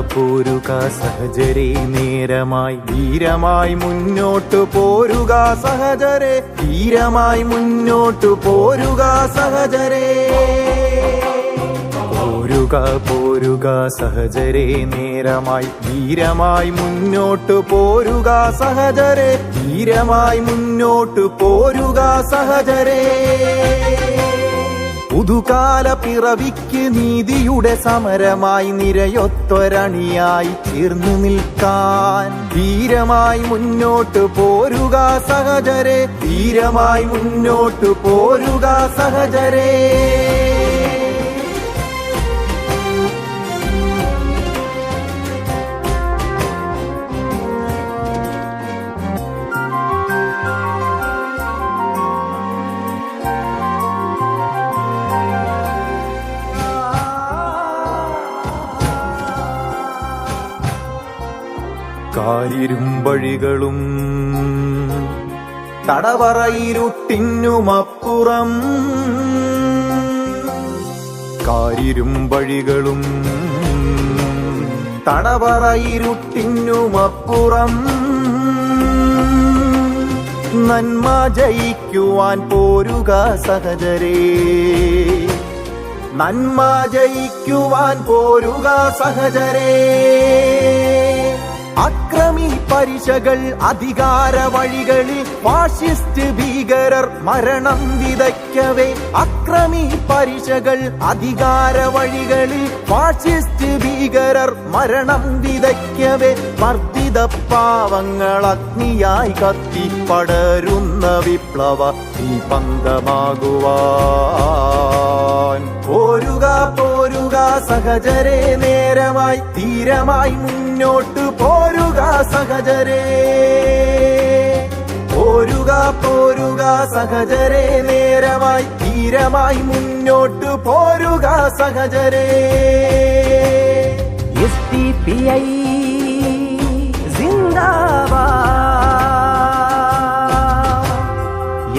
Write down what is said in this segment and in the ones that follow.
പോരുക സഹജരെ നേരമായി. ധീരമായി മുന്നോട്ടു പോരുക സഹജരെ ധീരമായി മുന്നോട്ടു പോരുക സഹജരെ പോരുക പോരുക സഹജരെ നേരമായി. ധീരമായി മുന്നോട്ടു പോരുക സഹജരെ ധീരമായി മുന്നോട്ടു പോരുക സഹജരെ പുതുകാല പിറവിക്ക് നീതിയുടെ സമരമായി നിരയൊത്തൊരണിയായി തീർന്നു നിൽക്കാൻ. ധീരമായി മുന്നോട്ട് പോരുക സഹജരെ. ധീരമായി മുന്നോട്ട് പോരുക സഹജരെ. കാരിരുമ്പഴികളും തടവറയിരുട്ടിനുമപ്പുറം കാരിരുമ്പഴികളും തടവറയിരുട്ടിനുമപ്പുറം നന്മ ജയിക്കുവാൻ പോരുക സഹജരേ നന്മ ജയിക്കുവാൻ പോരുക സഹജരേ അക്രമി പരിശകൾ അധികാര വഴികളിൽ ഫാഷിസ്റ്റ് ഭീകരർ മരണം വിതയ്ക്കവേ. അക്രമി പരിശകൾ അധികാര വഴികളിൽ ഫാഷിസ്റ്റ് ഭീകരർ മരണം വിതയ്ക്കവേ. മർദ്ദിത പാവങ്ങൾ അഗ്നിയായി കത്തി പടരുന്ന വിപ്ലവ ദീപന്തമാകുവാൻ പോരുക പോരുക സഹജരെ നേരമായി തീരമായി മുന്നോട്ട് പോരുക സഹജരെ. പോരുക പോരുക സഹജരെ നേരമായി തീരമായി മുന്നോട്ട് പോരുക സഹജരെ. എസ് ടി പി ഐ സിന്ദാബാദ്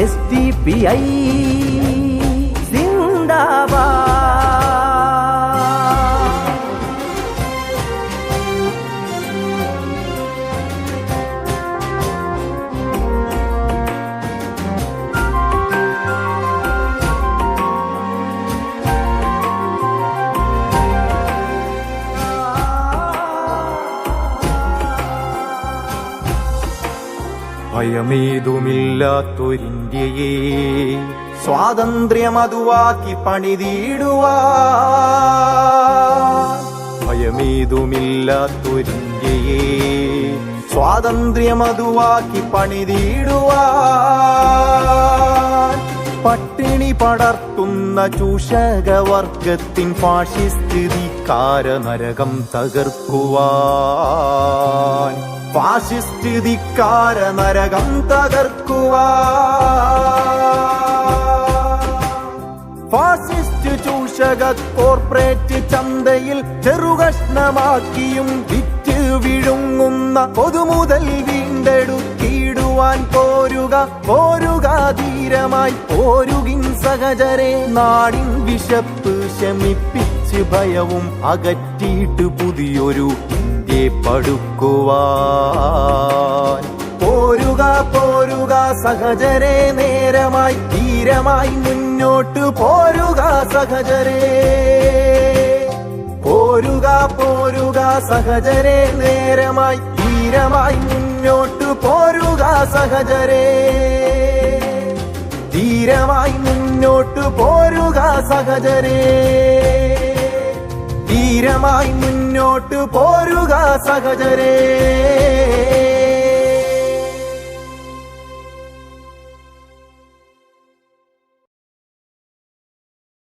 എസ് ഭയമേതുമില്ലാത്തൊരിന്ത്യയെ സ്വാതന്ത്ര്യമതുവാക്കി പണിതീടുവാ ഭയമേതുമില്ലാത്തൊരിന്ത്യയെ സ്വാതന്ത്ര്യമതുവാക്കി പണിതീടുവാ പട്ടിണി പടർത്തുന്ന ചൂഷകവർഗത്തിൻ ഫാഷിസ്റ്റ് ധിക്കാര നരകം തകർക്കുവാൻ. ഫാഷിസ്റ്റ് ധിക്കാര നരകം തകർക്കുവാ. ഫാസിസ്റ്റ് ചൂഷക കോർപ്പറേറ്റ് ചന്തയിൽ ചെറുകഷ്ണമാക്കിയും വിറ്റ് വിഴുങ്ങുന്ന പൊതുമുതൽ വീണ്ടെടുക്കിയിടുവാൻ പോരുക പോരുക ധീരമായി പോരുകിൻ സഹചരെ. നാടിൻ വിശപ്പ് ശമിപ്പിച്ച് ഭയവും അകറ്റിയിട്ട് പുതിയൊരു ഇന്ത്യ പടുക്കുവാൻ. പോരുക പോരുക സഹജരെ നേരമായി ധീരമായി മുന്നോട്ട് പോരുക സഹജരെ. പോരുക പോരുക സഹജരെ നേരമായി ധീരമായി മുന്നോട്ട് പോരുക സഹജരെ. ധീരമായി മുന്നോട്ട് പോരുക സഹജരെ. ധീരമായി മുന്നോട്ട് പോരുക സഹജരേ